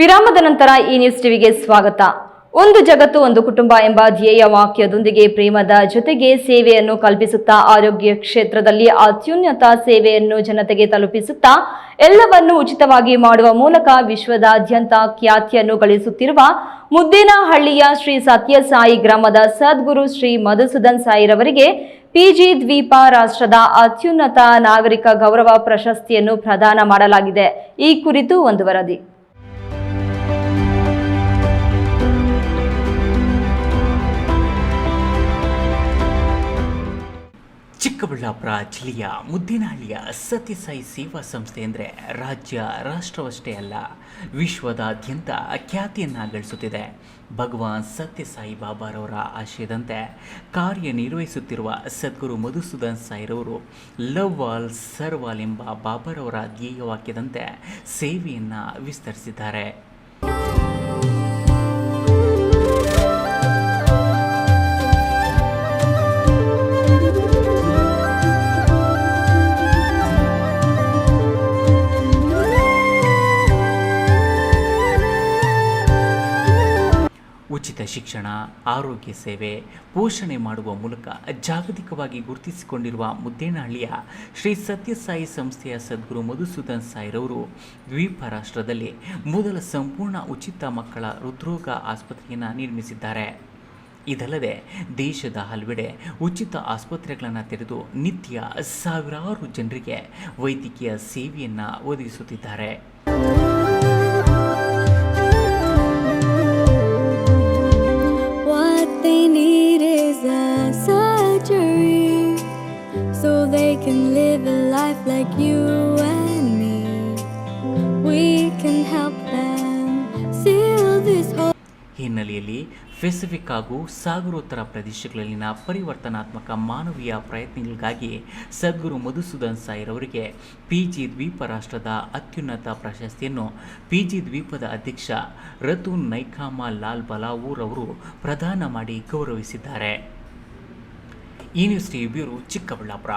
ವಿರಾಮದ ನಂತರ ಈ ನ್ಯೂಸ್ ಟಿವಿಗೆ ಸ್ವಾಗತ. ಒಂದು ಜಗತ್ತು, ಒಂದು ಕುಟುಂಬ ಎಂಬ ಧ್ಯೇಯ ವಾಕ್ಯದೊಂದಿಗೆ ಪ್ರೇಮದ ಜೊತೆಗೆ ಸೇವೆಯನ್ನು ಕಲ್ಪಿಸುತ್ತಾ, ಆರೋಗ್ಯ ಕ್ಷೇತ್ರದಲ್ಲಿ ಅತ್ಯುನ್ನತ ಸೇವೆಯನ್ನು ಜನತೆಗೆ ತಲುಪಿಸುತ್ತಾ, ಎಲ್ಲವನ್ನು ಉಚಿತವಾಗಿ ಮಾಡುವ ಮೂಲಕ ವಿಶ್ವದಾದ್ಯಂತ ಖ್ಯಾತಿಯನ್ನು ಗಳಿಸುತ್ತಿರುವ ಮುದ್ದೇನಹಳ್ಳಿಯ ಶ್ರೀ ಸತ್ಯಸಾಯಿ ಗ್ರಾಮದ ಸದ್ಗುರು ಶ್ರೀ ಮಧುಸೂದನ್ ಸಾಯಿರವರಿಗೆ ಪಿಜಿ ದ್ವೀಪ ರಾಷ್ಟ್ರದ ಅತ್ಯುನ್ನತ ನಾಗರಿಕ ಗೌರವ ಪ್ರಶಸ್ತಿಯನ್ನು ಪ್ರದಾನ ಮಾಡಲಾಗಿದೆ. ಈ ಕುರಿತು ಒಂದು ವರದಿ. ಚಿಕ್ಕಬಳ್ಳಾಪುರ ಜಿಲ್ಲೆಯ ಮುದ್ದೇನಹಳ್ಳಿಯ ಸತ್ಯಸಾಯಿ ಸೇವಾ ಸಂಸ್ಥೆ ಅಂದರೆ ರಾಜ್ಯ, ರಾಷ್ಟ್ರವಷ್ಟೇ ಅಲ್ಲ, ವಿಶ್ವದಾದ್ಯಂತ ಖ್ಯಾತಿಯನ್ನು ಗಳಿಸುತ್ತಿದೆ ಭಗವಾನ್ ಸತ್ಯಸಾಯಿ ಬಾಬಾರವರ ಆಶಯದಂತೆ ಕಾರ್ಯನಿರ್ವಹಿಸುತ್ತಿರುವ ಸದ್ಗುರು ಮಧುಸೂದನ್ ಸಾಯಿರವರು, ಲವ್ ಆಲ್ ಸರ್ವಾಲ್ ಎಂಬ ಬಾಬಾರವರ ಧ್ಯೇಯವಾಕ್ಯದಂತೆ ಸೇವೆಯನ್ನು ವಿಸ್ತರಿಸಿದ್ದಾರೆ. ಉಚಿತ ಶಿಕ್ಷಣ, ಆರೋಗ್ಯ ಸೇವೆ, ಪೋಷಣೆ ಮಾಡುವ ಮೂಲಕ ಜಾಗತಿಕವಾಗಿ ಗುರುತಿಸಿಕೊಂಡಿರುವ ಮುದ್ದೇನಹಳ್ಳಿಯ ಶ್ರೀ ಸತ್ಯಸಾಯಿ ಸಂಸ್ಥೆಯ ಸದ್ಗುರು ಮಧುಸೂದನ್ ಸಾಯಿರವರು ದ್ವೀಪ ರಾಷ್ಟ್ರದಲ್ಲಿ ಮೊದಲ ಸಂಪೂರ್ಣ ಉಚಿತ ಮಕ್ಕಳ ಹೃದ್ರೋಗ ಆಸ್ಪತ್ರೆಯನ್ನು ನಿರ್ಮಿಸಿದ್ದಾರೆ. ಇದಲ್ಲದೆ ದೇಶದ ಹಲವೆಡೆ ಉಚಿತ ಆಸ್ಪತ್ರೆಗಳನ್ನು ತೆರೆದು ನಿತ್ಯ ಸಾವಿರಾರು ಜನರಿಗೆ ವೈದ್ಯಕೀಯ ಸೇವೆಯನ್ನು ಒದಗಿಸುತ್ತಿದ್ದಾರೆ. Is a surgery so they can live a life like you and me. We can ಹಿನ್ನೆಲೆಯಲ್ಲಿ ಪೆಸಿಫಿಕ್ ಹಾಗೂ ಸಾಗರೋತ್ತರ ಪ್ರದೇಶಗಳಲ್ಲಿನ ಪರಿವರ್ತನಾತ್ಮಕ ಮಾನವೀಯ ಪ್ರಯತ್ನಗಳಿಗಾಗಿ ಸದ್ಗುರು ಮಧುಸೂದನ್ ಸಾಯಿರವರಿಗೆ ಪಿಜಿ ದ್ವೀಪ ರಾಷ್ಟ್ರದ ಅತ್ಯುನ್ನತ ಪ್ರಶಸ್ತಿಯನ್ನು ಪಿಜಿ ದ್ವೀಪದ ಅಧ್ಯಕ್ಷ ರತುನ್ ನೈಖಾಮ ಲಾಲ್ ಬಲಾವೂರ್ ಅವರು ಪ್ರದಾನ ಮಾಡಿ ಗೌರವಿಸಿದ್ದಾರೆ. ಈ ನ್ಯೂಸ್ ಬ್ಯೂರೋ ಚಿಕ್ಕಬಳ್ಳಾಪುರ.